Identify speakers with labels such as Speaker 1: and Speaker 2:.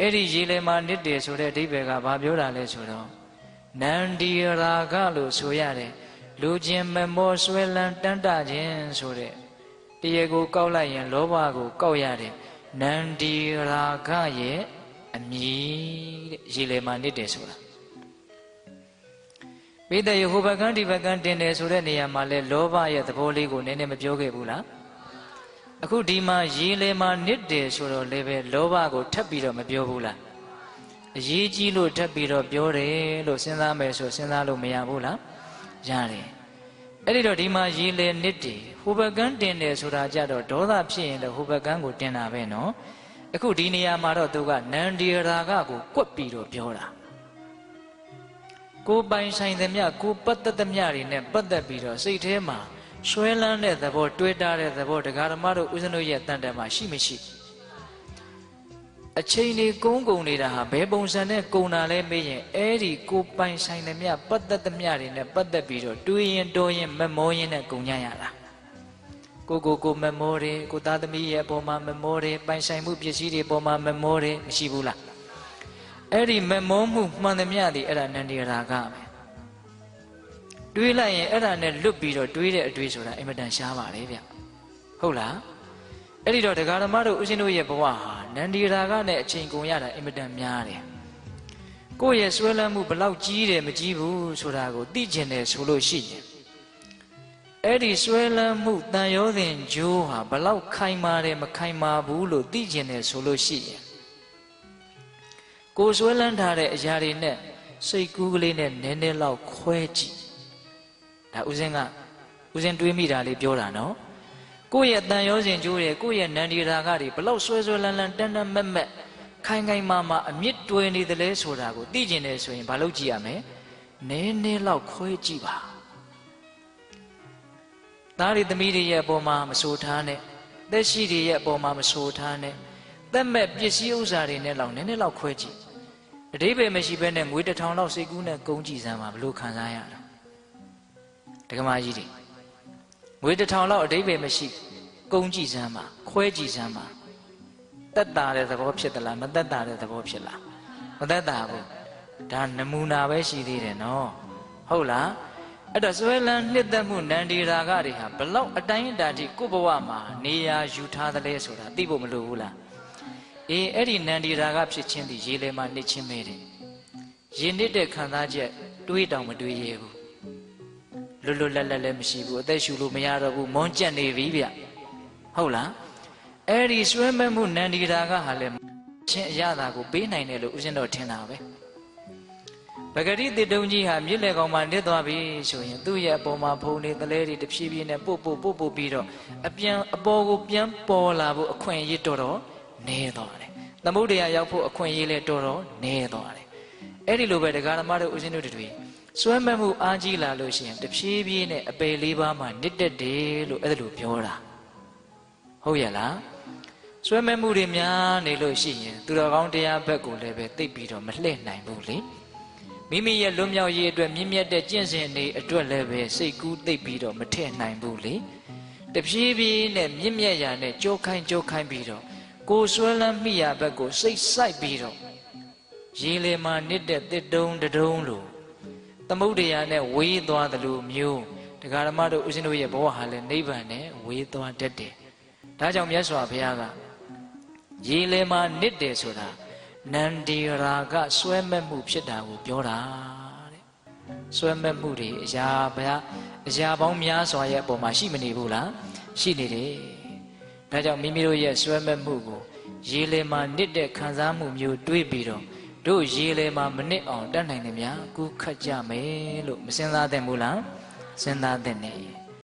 Speaker 1: အဲ့ဒီရေလေမှာနစ်တယ်ဆိုတဲ့အဓိပ္ပာယ်ကဘာပြောတာလဲဆိုတော့နန္ဒီရာဂလို့ဆိုရတယ်လူချင်းမမောဆွဲလန်းတန်တခြင်းဆိုတဲ့တရားကိုကောက်လိုက်ရင်လောဘကိုကောက်ရတယ်နန္ဒီရာဂရဲ့အမည်တဲ့ရေလေမှာနစ်တယ်ဆိုတာပိတယေဟိုဘကံဒီဘကံတင်တယ်ဆိုတဲ့နေရာမှာလဲလောဘရဲ့သဘောလေးကိုနည်းနည်းမပြောခဲ့ဘူးလား အခုဒီမှာရေလေမှာနစ်တယ်ဆိုတော့လည်းပဲလောဘကိုထပ်ပြီးတော့မပြောဘူးလားအရေးကြီးလို့ထပ်ပြီးတော့ပြောတယ်လို့စဉ်းစားမယ်ဆိုစဉ်းစားလို့မရဘူးလားရတယ်အဲ့ဒီတော့ဒီမှာရေလေနစ်တယ်ဟိုဘကံတင်တယ်ဆိုတာကြတော့ဒေါသဖြစ်ရင်လည်းဟိုဘကံကိုတင်တာပဲနော်အခုဒီနေရာမှာတော့သူကနန္ဒီရာဂကိုကွက်ပြီးတော့ပြောတာကိုယ်ပိုင်ဆိုင်သမျှကိုယ်ပတ်သက်သမျှတွေနဲ့ပတ်သက်ပြီးတော့စိတ်ထဲမှာ ဆွဲလန်းတဲ့သဘောတွေးတာတဲ့သဘောတရားဓမ္မတို့ဦးဇင်းတို့ရဲ့တန်တမှာရှိမရှိအချိန်လေးကုန်းကုံနေတာဟာဘယ်ပုံစံနဲ့ကုံတာလဲမေးရင်အဲ့ဒီကိုယ်ပိုင်ဆိုင်သမျှပတ်သက်သမျှတွေနဲ့ပတ်သက်ပြီးတော့တွေးရင်တိုးရင်မမောရင်နဲ့ကုံကြရတာကိုကိုကိုမမောတယ်ကိုသားသမီးရဲ့အပေါ်မှာမမောတယ်ပိုင်ဆိုင်မှုပစ္စည်းတွေအပေါ်မှာမမောတယ်မရှိဘူးလားအဲ့ဒီမမောမှုမှန်သမျှတွေအဲ့ဒါနန္ဒီရာဂပဲ တွေးလိုက်ရင်အဲ့ဒါနဲ့လွတ်ပြီးတော့တွေးတဲ့အတွေးဆိုတာအင်မတန်ရှားပါလေဗျဟုတ်လားအဲ့ဒီတော့ဒကာဓမ္မတို့ဦးဇင်းတို့ရဲ့ဘဝဟာနန္ဒီရာဂနဲ့အချိန်ကုန်ရတာအင်မတန်များတယ်ကိုယ့်ရဲ့ဆွဲလန်းမှုဘလောက်ကြီးတယ်မကြီးဘူးဆိုတာကိုသိကျင်တယ်ဆိုလို့ရှိရင်အဲ့ဒီဆွဲလန်းမှုတန်ရောစဉ်ဂျိုးဟာဘလောက်ခိုင်မာတယ်မခိုင်မာဘူးလို့သိကျင်တယ်ဆိုလို့ရှိရင်ကိုယ်ဆွဲလန်းထားတဲ့အရာတွေနဲ့စိတ်ကူးကလေးနဲ့နည်းနည်းလောက်ခွဲကြည့် ဒါဦးစင်းကဦးစင်းတွေးမိတာလေးပြောတာနော်ကိုယ့်ရဲ့တန်ရောစဉ်ကျိုးရဲ့ကိုယ့်ရဲ့နန္ဒီရာဂတွေဘလောက်ဆွဲဆွဲလန်းလန်းတန်းတန်းမက်မက်ခိုင်ခိုင်မာမာအမြင့်တွယ်နေတယ်လဲဆိုတာကိုသိကျင်တယ်ဆိုရင်ဘာလုပ်ကြည့်ရမလဲနည်းနည်းလောက်ခွဲကြည့်ပါသားတွေသမီးတွေရဲ့အပေါ်မှာမဆိုထားနဲ့သက်ရှိတွေရဲ့အပေါ်မှာမဆိုထားနဲ့သက်မဲ့ပစ္စည်းဥစ္စာတွေနဲ့လောက်နည်းနည်းလောက်ခွဲကြည့်အတိပ္ပယ်မရှိဘဲနဲ့ငွေတစ်ထောင်လောက်စိတ်ကူးနဲ့ကုန်ကြည့်စမ်းပါဘလို့ခံစားရတာ ဒကမာကြီးတွေငွေတစ်ထောင်လောက်အတိပ္ပယ်မရှိကုန်ကြည့်စမ်းပါခွဲကြည့်စမ်းပါတက်တာတဲ့သဘောဖြစ်သလားမတက်တာတဲ့သဘောဖြစ်လားမတက်တာဘူးဒါနမူနာပဲရှိသေးတယ်နော်ဟုတ်လားအဲ့တော့ဆွဲလန်းနှစ်သက်မှုနန္ဒီရာဂတွေဟာဘလောက်အတိုင်းအတာထိကိုယ့်ဘဝမှာနေရာယူထားသလဲဆိုတာသိဖို့မလိုဘူးလားအေးအဲ့ဒီနန္ဒီရာဂဖြစ်ခြင်းဒီရေလေမှာနှစ်ချင်းမဲတယ်ရေနစ်တဲ့ခံစားချက်တွေးတောင်မတွေးရဘူး လွတ်လွတ်လပ်လပ်လည်းမရှိဘူးအသက်ရှူလို့မရတော့ဘူးမွန်းကျက်နေပြီဗျဟုတ်လားအဲ့ဒီဆွဲမဲ့မှုနန္ဒီရာဂဟာလည်းချင်းအရသာကိုပေးနိုင်တယ်လို့ဦးဇင်းတော်ထင်တာပဲပဂရိတစ်တုံကြီးဟာမြစ်လေကောင်မှနစ်သွားပြီဆိုရင်သူ့ရဲ့အပေါ်မှာဖုံနေတလဲတွေတဖြည်းဖြည်းနဲ့ပို့ပို့ပို့ပို့ပြီးတော့အပြန်အပေါ်ကိုပြန်ပေါ်လာဖို့အခွင့်အရေးတော်တော်နေသွားတယ်။သမုဒ္ဒရာရောက်ဖို့အခွင့်အရေးလည်းတော်တော်နေသွားတယ်။အဲ့ဒီလိုပဲဒကာဓမ္မတို့ဦးဇင်းတို့တွေ စွဲမဲ့မှုအားကြီးလာလို့ရှိရင်တဖြည်းဖြည်းနဲ့အပေလေးပါးမှနစ်တက်တယ်လို့အဲ့ဒါလိုပြောတာ။ဟုတ်ရဲ့လား။စွဲမဲ့မှုတွေများနေလို့ရှိရင်သူတော်ကောင်းတရားဘက်ကိုလည်းပဲသိပ်ပြီးတော့မလှည့်နိုင်ဘူးလေ။မိမိရဲ့လွတ်မြောက်ရေးအတွက်မြင့်မြတ်တဲ့ကျင့်စဉ်တွေအတွက်လည်းပဲစိတ်ကူးသိပ်ပြီးတော့မထည့်နိုင်ဘူးလေတဖြည်းဖြည်းနဲ့မြင့်မြတ်ရာနဲ့ကြိုးခိုင်းကြိုးခိုင်းပြီးတော့ကိုယ်ဆွဲလန်းမိရာဘက်ကိုစိတ်ဆိုင်ပြီးတော့ရေလေမှာနစ်တဲ့တစ်တုံးတုံးလို့ သမုဒ္ဒရာနဲ့ဝေးသွားတယ်လို့မျိုးတရားဓမ္မတို့ဦးဇင်းတို့ရဲ့ဘဝဟာလည်းနိဗ္ဗာန်နဲ့ဝေးသွားတတ်တယ်ဒါကြောင့်မြတ်စွာဘုရားကရေလေမှာနစ်တယ်ဆိုတာနန္ဒီရာကစွဲမဲ့မှုဖြစ်တာကိုပြောတာတဲ့စွဲမဲ့မှုတွေအရာဘုရားအရာပေါင်းများစွာရဲ့အပေါ်မှာရှိမနေဘူးလားရှိနေတယ်ဒါကြောင့်မိမိတို့ရဲ့စွဲမဲ့မှုကိုရေလေမှာနစ်တဲ့ခံစားမှုမျိုးတွေးပြီးတော့ တို့ရေလေမှာမနစ်အောင်တတ်နိုင်တယ်များကူခတ်ကြမယ်လို့မစင်စားသင့်ဘူးလားစဉ်းစားသင့်တယ်